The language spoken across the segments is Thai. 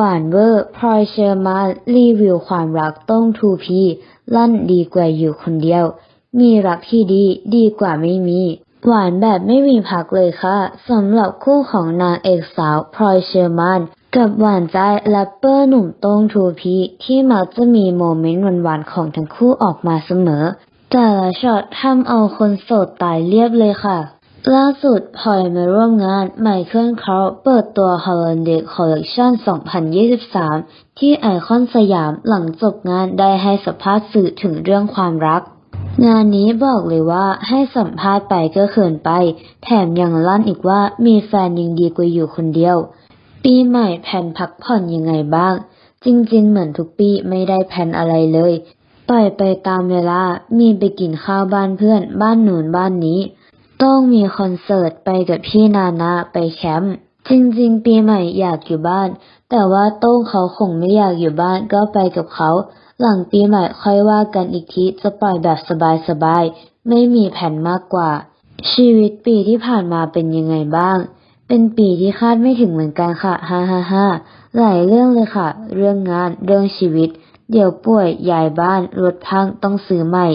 หวานเวอร์พลอยเชอร์มานรีวิวความรักต้องทูพีลั่นดีกว่าอยู่คนเดียว มีรักที่ดีดีกว่าไม่มี หวานแบบไม่มีพักเลยค่ะสำหรับคู่ของนางเอกสาวพลอยเชอร์มานกับหวานใจแรปเปอร์หนุ่มโต้งทูพีที่มักจะมีโมเมนต์หวานๆของทั้งคู่ออกมาเสมอ แต่ละช็อตทำเอาคนโสดตายเรียบเลยค่ะ ล่าสุดพลอยมาร่วมงานไมเคิลคาร์เปิดตัว Holiday Collection 2023 ที่ไอคอนสยามหลังจบงานได้ให้สัมภาษณ์สื่อถึงเรื่องความรัก งานนี้บอกเลยว่าให้สัมภาษณ์ไปก็เขินไป แถมยังลั่นอีกว่ามีแฟนยังดีกว่าอยู่คนเดียว ปีใหม่แผนพักผ่อนยังไงบ้าง จริงๆ เหมือนทุกปีไม่ได้แผนอะไรเลยปล่อยไปตามเวลามีไปกินข้าวบ้านเพื่อนบ้านหนูนบ้านนี้ ต้องมีคอนเสิร์ตไปกับพี่นานาไปแคมป์จริงๆ ปีใหม่อยากอยู่บ้าน แต่ว่าโต้งเขาคงไม่อยากอยู่บ้านก็ไปกับเขา หลังปีใหม่ค่อยว่ากันอีกทีจะปล่อยแบบสบายๆ ไม่มีแผนมากกว่า ชีวิตปีที่ผ่านมาเป็นยังไงบ้าง เป็นปีที่คาดไม่ถึงเหมือนกันค่ะฮ่าฮ่าฮ่าหลายเรื่องเลยค่ะ เรื่องงานเรื่องชีวิต เดี๋ยวป่วยย้ายบ้านรถพังต้องซื้อใหม่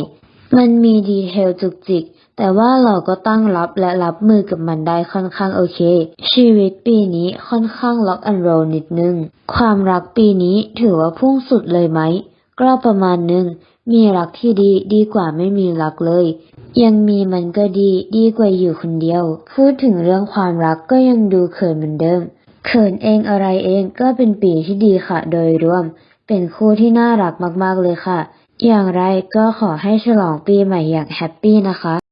มันมีดีเทลจุกจิก แต่ว่าเราก็ตั้งรับและรับมือกับมันได้ค่อนข้างโอเค ชีวิตปีนี้ค่อนข้างล็อกอันโรนิดนึง ความรักปีนี้ถือว่าพุ่งสุดเลยไหม ก็ประมาณนึง มีรักที่ดีดีกว่าไม่มีรักเลย ยังมีมันก็ดีดีกว่าอยู่คนเดียว พูดถึงเรื่องความรักก็ยังดูเขินเหมือนเดิม เขินเองอะไรเองก็เป็นปีที่ดีค่ะ โดยรวม เป็นคู่ที่น่ารักมากๆเลยค่ะอย่างไรก็ขอให้ฉลองปีใหม่อย่างแฮปปี้นะคะ